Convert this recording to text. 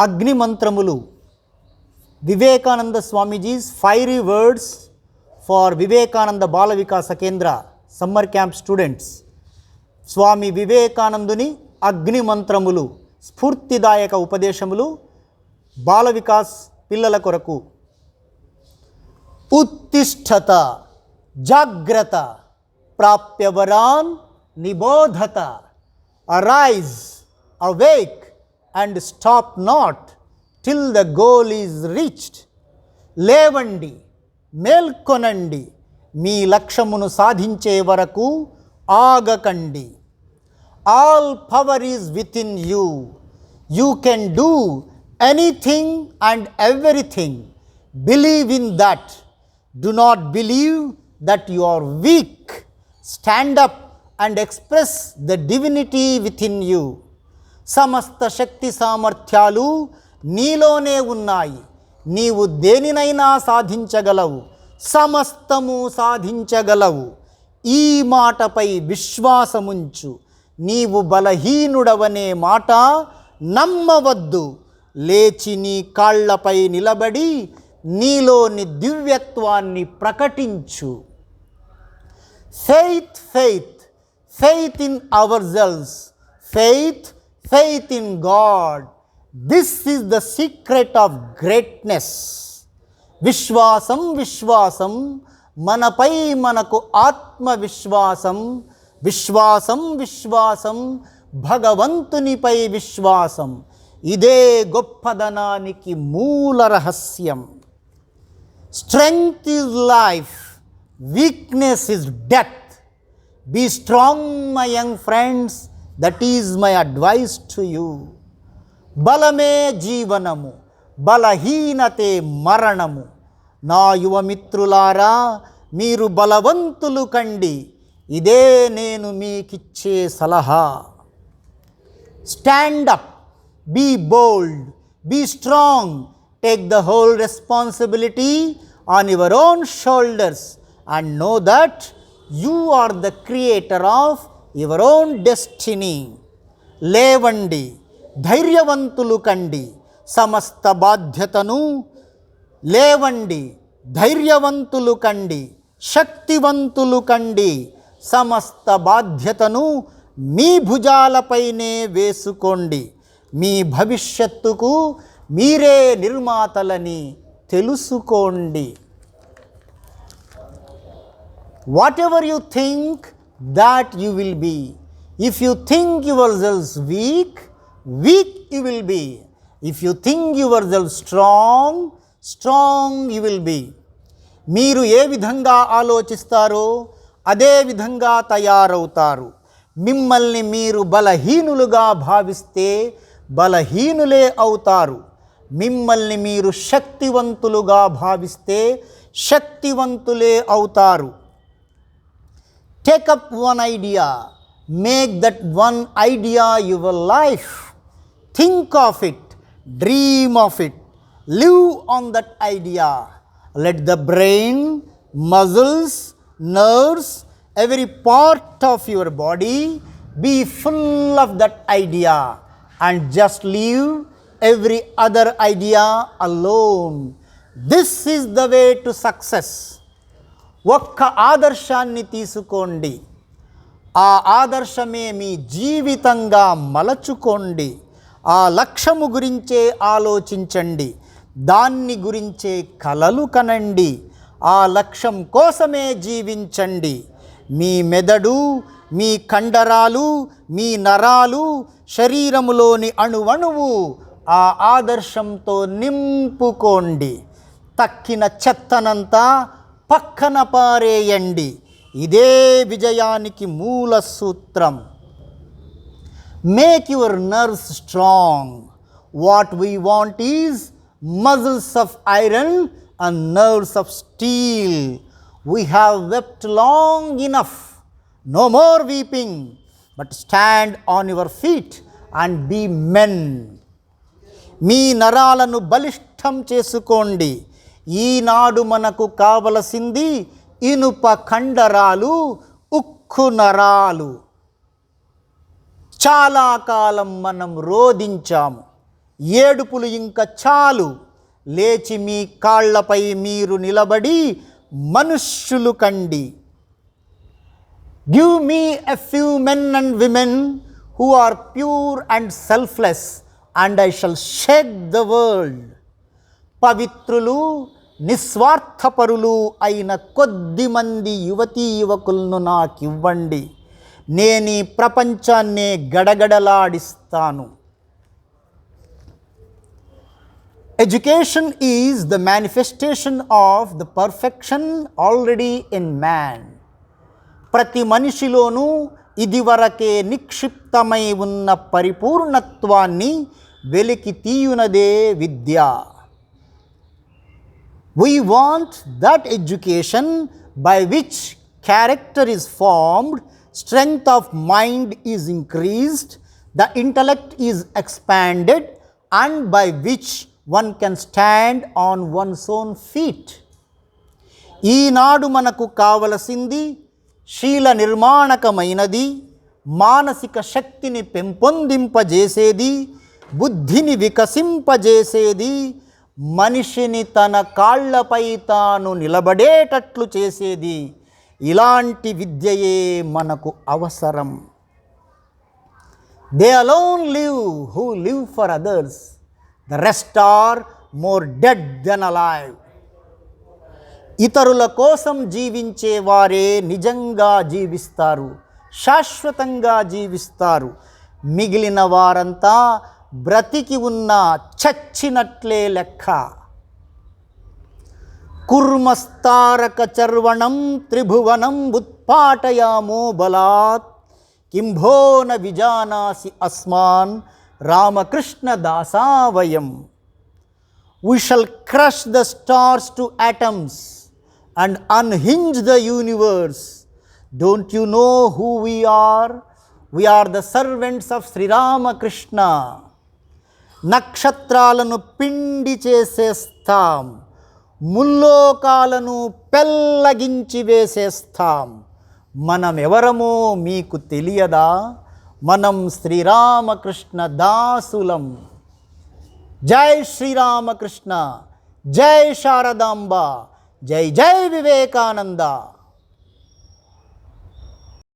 అగ్ని మంత్రములు. Vivekananda Swamiji's fiery words for Vivekananda Bala Vikasa Kendra summer camp students Swami వివేకానందుని అగ్ని మంత్రములు స్ఫూర్తిదాయక ఉపదేశములు బాల వికాస్ పిల్లల కొరకు. ఉత్తిష్టత జాగ్రత్త ప్రాప్యవరాన్ నిబోధత. Arise awake and stop not till the goal is reached లేవండి మేల్కొనండి మీ లక్ష్యమును సాధించే వరకు ఆగకండి. All power is within you you can do anything and everything believe in that do not believe that you are weak stand up and express the divinity within you సమస్త శక్తి సామర్థ్యాలు నీలోనే ఉన్నాయి. నీవు దేనినైనా సాధించగలవు. సమస్తము సాధించగలవు. ఈ మాటపై విశ్వాసముంచు. నీవు బలహీనుడవనే మాట నమ్మవద్దు. లేచి నీ కాళ్ళపై నిలబడి నీలోని దివ్యత్వాన్ని ప్రకటించు. Faith faith faith in our selves faith faith in God. This is the secret of greatness. విశ్వాసం విశ్వాసం మనపై మనకు ఆత్మవిశ్వాసం విశ్వాసం విశ్వాసం భగవంతునిపై విశ్వాసం ఇదే గొప్పదనానికి మూల రహస్యం strength is life weakness is death be strong my young friends That is my advice to you. బలమే జీవనము బలహీనతే మరణము నా యువ మిత్రులారా మీరు బలవంతులు కండి ఇదే నేను మీకిచ్చే సలహా Stand up, be bold, be strong, take the whole responsibility on your own shoulders and know that you are the creator of your own destiny లేవండి ధైర్యవంతులు కండి సమస్త బాధ్యతను లేవండి ధైర్యవంతులు కండి శక్తివంతులు కండి సమస్త బాధ్యతను మీ భుజాలపైనే వేసుకోండి. మీ భవిష్యత్తుకు మీరే నిర్మాతలని తెలుసుకోండి. Whatever you think that you will be if you think yourselves weak weak you will be if you think yourselves strong strong you will be మీరు ఏ విధంగా ఆలోచిస్తారో అదే విధంగా తయారవుతారు. మిమ్మల్ని మీరు బలహీనులుగా భావిస్తే బలహీనులే అవుతారు. మిమ్మల్ని మీరు శక్తివంతులుగా భావిస్తే శక్తివంతులే అవుతారు. Take up one idea, make that one idea your life. Think of it, dream of it, live on that idea. Let the brain, muscles, nerves, every part of your body be full of that idea and just leave every other idea alone. This is the way to success. ఒక్క ఆదర్శాన్ని తీసుకోండి. ఆ ఆదర్శమే మీ జీవితంగా మలచుకోండి. ఆ లక్ష్యము గురించే ఆలోచించండి. దాన్ని గురించే కలలు కనండి. ఆ లక్ష్యం కోసమే జీవించండి. మీ మెదడు మీ కండరాలు మీ నరాలు శరీరములోని అణువణువు ఆ ఆదర్శంతో నింపుకోండి. తక్కిన చెత్తనంతా పక్కన పారేయండి. ఇదే విజయానికి మూల సూత్రం. Make your nerves strong what we want is muscles of iron and nerves of steel we have wept long enough no more weeping but stand on your feet and be men మీ నరాలను బలిష్టం చేసుకోండి. ఈనాడు మనకు కావలసింది ఇనుప కండరాలు ఉక్కు నరాలు. చాలా కాలం మనం రోధించాము. ఏడుపులు ఇంకా చాలు. లేచి మీ కాళ్ళపై మీరు నిలబడి మనుష్యులు కండి. Give me a few men and women who are pure and selfless and I shall shake the world పవిత్రులు నిస్వార్థపరులు అయిన కొద్ది మంది యువతీ యువకులను నాకివ్వండి. నేను ఈ ప్రపంచాన్నే గడగడలాడిస్తాను. Education is the manifestation of the perfection already in man ప్రతి మనిషిలోనూ ఇదివరకే నిక్షిప్తమై ఉన్న పరిపూర్ణత్వాన్ని వెలికి తీయునదే విద్య. We want that education by which character is formed strength of mind is increased the intellect is expanded and by which one can stand on one's own feet ఈనాడు మనకు కావలసింది శీల నిర్మాణకమైనది మానసిక శక్తిని పెంపొందింపజేసేది బుద్ధిని వికసింపజేసేది మనిషిని తన కాళ్ళపై తాను నిలబడేటట్లు చేసేది ఇలాంటి విద్యయే మనకు అవసరం. They alone live who live for others the rest are more dead than alive ఇతరుల కోసం జీవించే వారే నిజంగా జీవిస్తారు శాశ్వతంగా జీవిస్తారు. మిగిలిన వారంతా బ్రతికి ఉన్న చచ్చినట్లే లెక్క కుర్మస్తారక చర్వణం త్రిభువనం ఉత్పాటయామో బలాత్ కింభోన విజానాసి అస్మాన్ Ramakrishna దాసావయం we shall crush the stars to atoms and unhinge the universe don't you know who we are we are the servants of Sri Ramakrishna. నక్షత్రాలను పిండి చేసేస్తాం. ముల్లోకాలను పెల్లగించి వేసేస్తాం. మనం ఎవరమో మీకు తెలియదా? మనం శ్రీరామకృష్ణ దాసులం. జై శ్రీరామకృష్ణ. జై శారదాంబ. జై జై వివేకానంద.